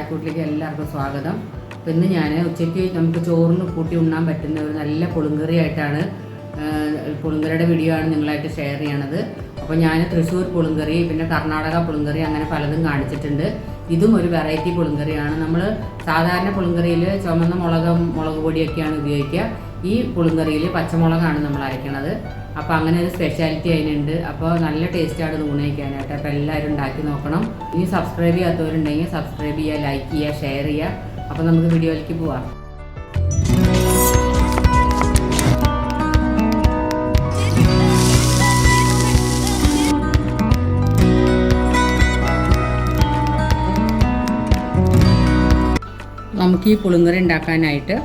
ചായക്കൂട്ടിലേക്ക് എല്ലാവർക്കും സ്വാഗതം. ഇന്ന് ഞാൻ ഉച്ചയ്ക്ക് നമുക്ക് ചോറിന് കൂട്ടി ഉണ്ണാൻ പറ്റുന്ന ഒരു നല്ല പുളുങ്കറി ആയിട്ടാണ് ആ, പുളുങ്കറിയുടെ വീഡിയോ ആണ് നിങ്ങളായിട്ട് ഷെയർ ചെയ്യണത്. അപ്പോൾ ഞാൻ തൃശ്ശൂർ പുളുങ്കറി പിന്നെ കർണാടക പുളുങ്കറി അങ്ങനെ പലതും കാണിച്ചിട്ടുണ്ട്. ഇതും ഒരു വെറൈറ്റി പുളുങ്കറിയാണ്. നമ്മൾ സാധാരണ പുളുങ്കറിയിൽ ചുമന്ന മുളക് മുളക് പൊടിയൊക്കെയാണ് ഉപയോഗിക്കുക. ഈ പുളുങ്കറിയിൽ പച്ചമുളകാണ് നമ്മൾ അരയ്ക്കണത്. അപ്പോൾ അങ്ങനെ ഒരു സ്പെഷ്യാലിറ്റി അതിനുണ്ട്. അപ്പോൾ നല്ല ടേസ്റ്റാണ് ഇത് അപ്പോൾ എല്ലാവരും ഉണ്ടാക്കി നോക്കണം. ഇനി സബ്സ്ക്രൈബ് ചെയ്യാത്തവരുണ്ടെങ്കിൽ സബ്സ്ക്രൈബ് ചെയ്യുക ലൈക്ക് ചെയ്യുക ഷെയർ ചെയ്യുക. അപ്പോൾ നമുക്ക് വീഡിയോയിലേക്ക് പോവാം. നമുക്ക് ഈ പുളിങ്കറി ഉണ്ടാക്കാനായിട്ട്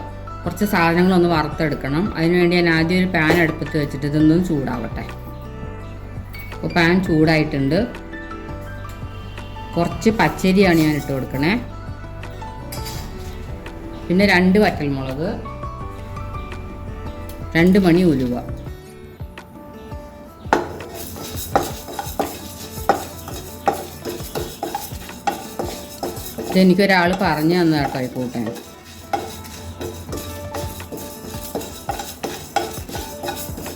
കുറച്ച് സാധനങ്ങളൊന്ന് വറുത്തെടുക്കണം. അതിനുവേണ്ടി ഞാൻ ആദ്യം ഒരു പാൻ അടുപ്പത്ത് വെച്ചിട്ട് ഇതൊന്നും ചൂടാവട്ടെ. അപ്പോൾ പാൻ ചൂടായിട്ടുണ്ട്. കുറച്ച് പച്ചരിയാണ് ഞാൻ ഇട്ട് കൊടുക്കണേ. പിന്നെ രണ്ട് വറ്റൽമുളക് രണ്ട് മണി ഉലുവ. ഇതെനിക്കൊരാൾ പറഞ്ഞു തന്ന കേട്ടോ ഈ കൂട്ടൻ.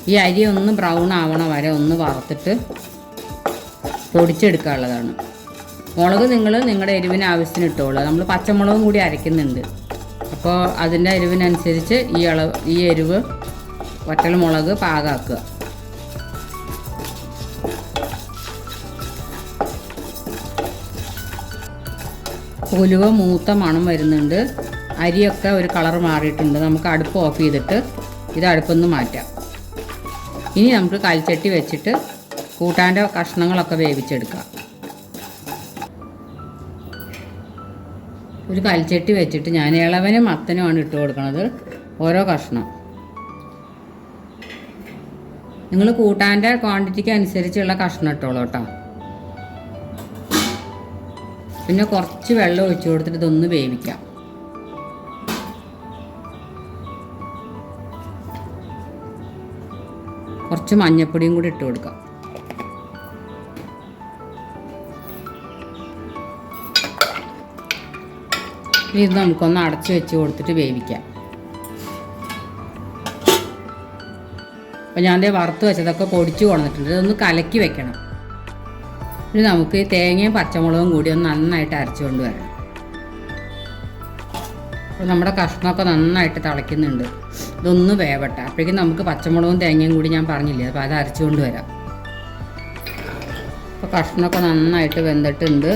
ഈ അരി ഒന്ന് ബ്രൗൺ ആവണ വരെ ഒന്ന് വറുത്തിട്ട് പൊടിച്ചെടുക്കാനുള്ളതാണ്. മുളക് നിങ്ങൾ നിങ്ങളുടെ എരിവിന് ആവശ്യത്തിന് ഇട്ടോളൂ. നമ്മൾ പച്ചമുളകും കൂടി അരയ്ക്കുന്നുണ്ട്. അപ്പോൾ അതിന്റെ എരിവിനനുസരിച്ച് ഈ അളവ് ഈ എരിവ് വറ്റൽ മുളക് പാകാക്കുക. ഉലുവ മൂത്ത മണം വരുന്നുണ്ട്. അരിയൊക്കെ ഒരു കളർ മാറിയിട്ടുണ്ട്. നമുക്ക് അടുപ്പ് ഓഫ് ചെയ്തിട്ട് ഇത് അടുപ്പൊന്ന് മാറ്റാം. ഇനി നമുക്ക് കൽച്ചട്ടി വെച്ചിട്ട് കൂട്ടാന്റെ കഷ്ണങ്ങളൊക്കെ വേവിച്ചെടുക്കാം. ഒരു കൽച്ചട്ടി വെച്ചിട്ട് ഞാൻ ഇളവനും മത്തനുമാണ് ഇട്ട് കൊടുക്കുന്നത് ഓരോ കഷ്ണം. നിങ്ങൾ കൂട്ടാന്റെ ക്വാണ്ടിറ്റിക്ക് അനുസരിച്ചുള്ള കഷ്ണം ഇട്ടോളൂ കേട്ടോ. പിന്നെ കുറച്ച് വെള്ളം ഒഴിച്ചു കൊടുത്തിട്ട് ഇതൊന്ന് വേവിക്കാം. കുറച്ച് മഞ്ഞപ്പൊടിയും കൂടി ഇട്ട് കൊടുക്കാം. ഇത് നമുക്കൊന്ന് അടച്ച് വെച്ച് കൊടുത്തിട്ട് വേവിക്കാം. അപ്പോൾ ഞാൻ ദേ വറുത്ത് വെച്ചതൊക്കെ പൊടിച്ച് കൊണ്ടിട്ടുണ്ട് ഇതൊന്ന് കലക്കി വെക്കണം. ഇനി നമുക്ക് തേങ്ങയും പച്ചമുളകും കൂടി ഒന്ന് നന്നായിട്ട് അരച്ചുകൊണ്ട് വരണം. അപ്പോൾ നമ്മുടെ കഷ്ണമൊക്കെ നന്നായിട്ട് തിളയ്ക്കുന്നുണ്ട്. ഇതൊന്ന് വേവട്ടെ. അപ്പോഴേക്കും നമുക്ക് പച്ചമുളകും തേങ്ങയും കൂടി ഞാൻ പറഞ്ഞില്ലേ അപ്പോൾ അത് അരച്ചുകൊണ്ട് വരാം. അപ്പോൾ കഷ്ണമൊക്കെ നന്നായിട്ട് വെന്തിട്ടുണ്ട്.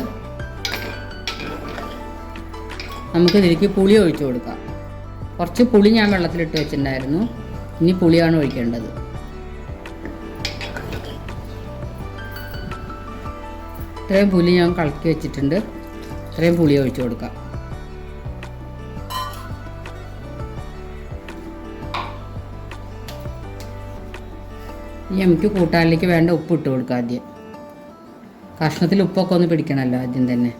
നമുക്ക് ഇതിലേക്ക് പുളി ഒഴിച്ചു കൊടുക്കാം. കുറച്ച് പുളി ഞാൻ വെള്ളത്തിലിട്ട് വെച്ചിട്ടുണ്ടായിരുന്നു. ഇനി പുളിയാണ് ഒഴിക്കേണ്ടത്. ഇത്രയും പുലി ഞാൻ കളക്കി വെച്ചിട്ടുണ്ട്. ഇത്രയും പുളി ഒഴിച്ചു കൊടുക്കാം. ഇനി നമുക്ക് കൂട്ടാനിലേക്ക് വേണ്ട ഉപ്പ് ഇട്ട് കൊടുക്കാം ആദ്യം. കഷ്ണത്തിൽ ഉപ്പൊക്കെ ഒന്ന് പിടിക്കണമല്ലോ ആദ്യം തന്നെ.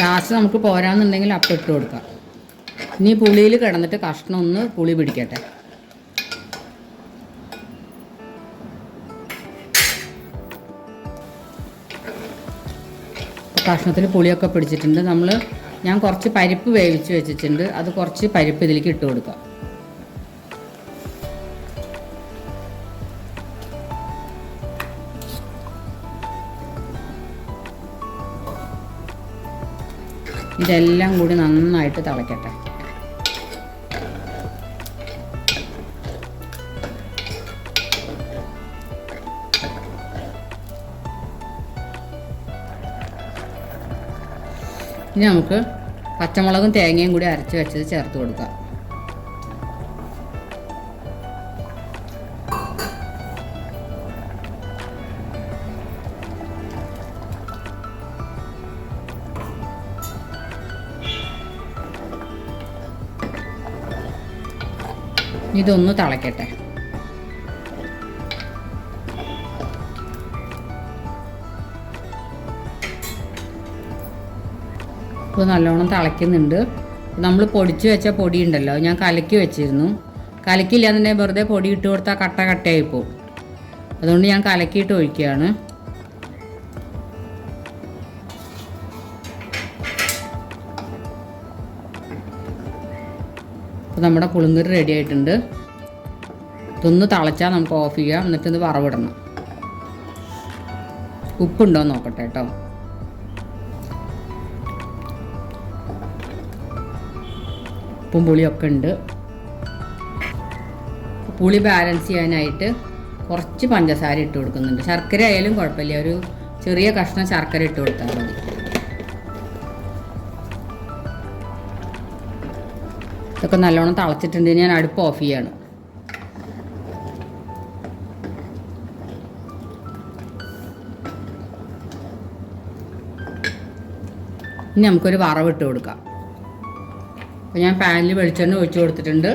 ലാസ്റ്റ് നമുക്ക് പോരാന്നുണ്ടെങ്കിൽ അപ്പം ഇട്ട് കൊടുക്കാം. ഇനി പുളിയിൽ കിടന്നിട്ട് കഷ്ണം ഒന്ന് പുളി പിടിക്കട്ടെ. കഷ്ണത്തിൽ പുളിയൊക്കെ പിടിച്ചിട്ടുണ്ട്. നമ്മൾ ഞാൻ കുറച്ച് പരിപ്പ് വേവിച്ച് വെച്ചിട്ടുണ്ട്. അത് കുറച്ച് പരിപ്പ് ഇതിലേക്ക് ഇട്ട് കൊടുക്കുക ഇതെല്ലാം കൂടി നന്നായിട്ട് തിളയ്ക്കട്ടെ ഇനി നമുക്ക് പച്ചമുളകും തേങ്ങയും കൂടി അരച്ച് വെച്ചത് ചേർത്ത് കൊടുക്കാം. ഇതൊന്ന് തിളയ്ക്കട്ടെ ഉപ്പ് നല്ലോണം തിളയ്ക്കുന്നുണ്ട്. നമ്മൾ പൊടിച്ചു വെച്ച പൊടി ഉണ്ടല്ലോ ഞാൻ കലക്കി വെച്ചിരുന്നു. കലക്കില്ല എന്നുണ്ടെങ്കിൽ വെറുതെ പൊടി ഇട്ട് കൊടുത്താൽ കട്ട കട്ടയായി പോകും അതുകൊണ്ട് ഞാൻ കലക്കിയിട്ട് ഒഴിക്കുകയാണ്. അപ്പോൾ നമ്മുടെ കുളുങ്കറി റെഡി ആയിട്ടുണ്ട്. ഇതൊന്ന് തിളച്ചാൽ നമുക്ക് ഓഫ് ചെയ്യാം. എന്നിട്ട് വറവിടണം. ഉപ്പുണ്ടോ നോക്കട്ടെ കേട്ടോ. ഉപ്പും പുളിയൊക്കെ ഉണ്ട്. പുളി ബാലൻസ് ചെയ്യാനായിട്ട് കുറച്ച് പഞ്ചസാര ഇട്ട് കൊടുക്കുന്നുണ്ട്. ശർക്കര ആയാലും കുഴപ്പമില്ല. ഒരു ചെറിയ കഷ്ണം ശർക്കര ഇട്ട് കൊടുത്താൽ മതി. ഇതൊക്കെ നല്ലോണം തളച്ചിട്ടുണ്ട്. ഞാൻ അടുപ്പ് ഓഫ് ചെയ്യാണ്. ഇനി നമുക്കൊരു വറവിട്ട് കൊടുക്കാം. അപ്പോൾ ഞാൻ പാനിൽ വെളിച്ചെണ്ണ ഒഴിച്ചു കൊടുത്തിട്ടുണ്ട്.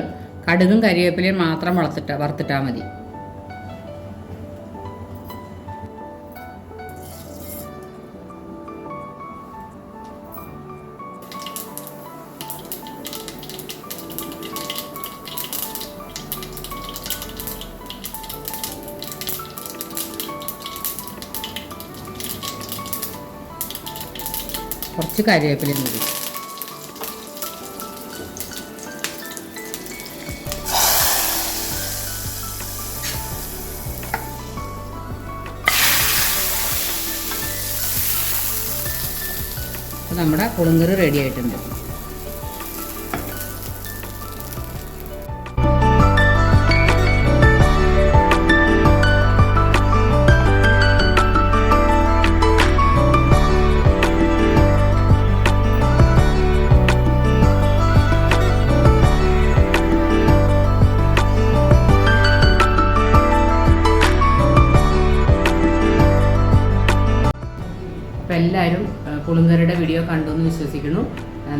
കടുകും കരിവേപ്പിലയും മാത്രം വളർത്തിട്ട വറുത്തിട്ടാൽ മതി. കുറച്ച് കരിവേപ്പിലയും മതി അപ്പോൾ നമ്മുടെ പുളിങ്കറി റെഡി ആയിട്ടുണ്ട്. എല്ലാവരും പുളിങ്കറിയുടെ വീഡിയോ കണ്ടു എന്ന് വിശ്വസിക്കുന്നു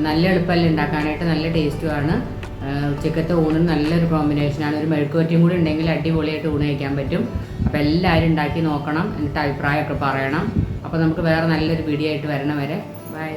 നല്ല എളുപ്പമല്ല ഉണ്ടാക്കാനായിട്ട്? നല്ല ടേസ്റ്റുമാണ് ഉച്ചക്കത്തെ ഊണിന് നല്ലൊരു കോമ്പിനേഷനാണ് ഒരു മെഴുക്കുവറ്റിയും കൂടി ഉണ്ടെങ്കിൽ അടിപൊളിയായിട്ട് ഊണ് കഴിക്കാൻ പറ്റും. അപ്പോൾ എല്ലാവരും ഉണ്ടാക്കി നോക്കണം. എന്നിട്ട് അഭിപ്രായമൊക്കെ പറയണം. അപ്പോൾ നമുക്ക് വേറെ നല്ലൊരു വീഡിയോ ആയിട്ട് വരണം വരെ. ബൈ